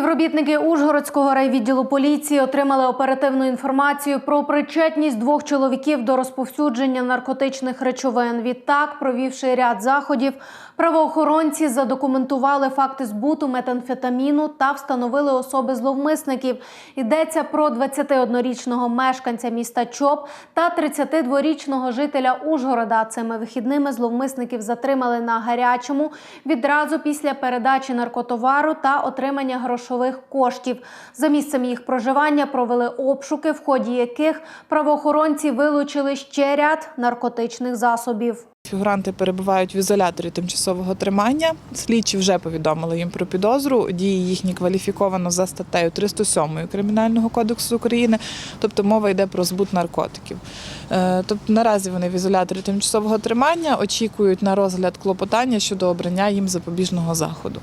Співробітники Ужгородського райвідділу поліції отримали оперативну інформацію про причетність двох чоловіків до розповсюдження наркотичних речовин. Відтак, провівши ряд заходів, правоохоронці задокументували факти збуту метамфетаміну та встановили особи зловмисників. Йдеться про 21-річного мешканця міста Чоп та 32-річного жителя Ужгорода. Цими вихідними зловмисників затримали на гарячому відразу після передачі наркотовару та отримання грошових коштів. За місцем їх проживання провели обшуки, в ході яких правоохоронці вилучили ще ряд наркотичних засобів. Фігуранти перебувають в ізоляторі тимчасового тримання. Слідчі вже повідомили їм про підозру. Дії їхні кваліфіковано за статтею 307 Кримінального кодексу України, тобто мова йде про збут наркотиків. Е, Тобто наразі вони в ізоляторі тимчасового тримання очікують на розгляд клопотання щодо обрання їм запобіжного заходу.